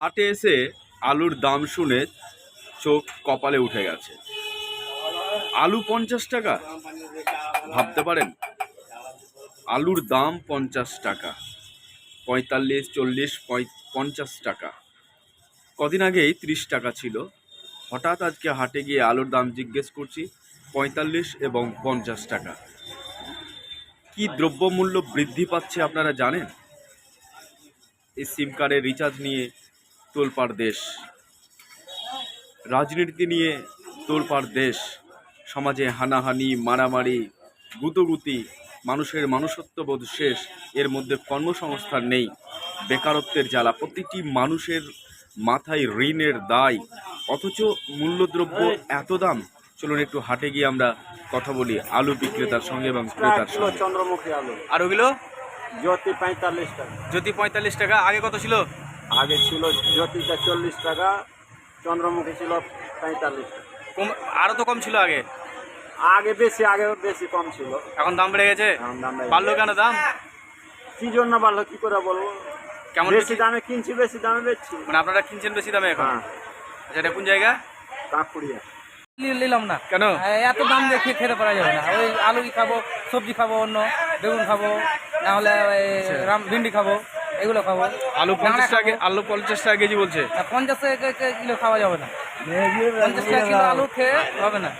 হাটে এসে আলুর দাম শুনে চোখ কপালে উঠে গেছে। আলু পঞ্চাশ টাকা? ভাবতে পারেন? আলুর দাম পঞ্চাশ টাকা। পঁয়তাল্লিশ, চল্লিশ পঞ্চাশ টাকা। কদিন আগেই ত্রিশ টাকা ছিল। হঠাৎ আজকে হাটে গিয়ে আলুর দাম জিজ্ঞেস করছি, পঁয়তাল্লিশ এবং পঞ্চাশ টাকা। কি দ্রব্যমূল্য বৃদ্ধি পাচ্ছে আপনারা জানেন? এই সিম কার্ডের রিচার্জ নিয়ে তোলপাড় দেশ। রাজনীতি নিয়ে তোলপাড় দেশ। সমাজে হানাহানি মারামারি গুতগুতি মানুষের মানুষত্ববোধ শেষ। এর মধ্যে কর্মসংস্থান নেই। বেকারত্বের জ্বালা। প্রতিটি মানুষের মাথায় ঋণের দায়। অথচ মূল্যদ্রব্য এত দাম। চলুন একটু হাটে গিয়ে আমরা কথা বলি আলু বিক্রেতার সঙ্গে এবং ক্রেতার সঙ্গে। চন্দ্রমুখী আলু। আর ওগুলো? জ্যোতি পঁয়তাল্লিশ টাকা। জ্যোতি পঁয়তাল্লিশ টাকা। আগে কত ছিল? আগে ছিল জ্যোতিটা চল্লিশ টাকা চন্দ্রমুখী ছিল পঁয়তাল্লিশ টাকা। কম আরও তো কম ছিল আগে? আগে বেশি আগে বেশি কম ছিল। এখন দাম বেড়ে গেছে? এখন দাম বেড়ে বাড়লো কেন দাম? কি জন্য বাড়লো কি করে বলব? কেমন বেশি দামে কিনছি বেশি দামে বেচছি। মানে আপনারা কিনছেন বেশি দামে এখন? হ্যাঁ। আচ্ছা এটা কোন জায়গা? কাঁকুড়িয়া। নি- নিলাম না। কেন? এই এত দাম দেখে খেতে পারা যাবে না। ওই আলু খাব সবজি খাব অন্য বেগুন খাব না হলে রাম ভিন্ডি খাব। এগুলো খাব। আলু পঞ্চাশ টাকা আলু পঞ্চাশ টাকা কেজি বলছে। আর পঞ্চাশ টাকা কিলো খাওয়া যাবে না। পঞ্চাশ টাকা কিলো আলু খেয়ে হবে না।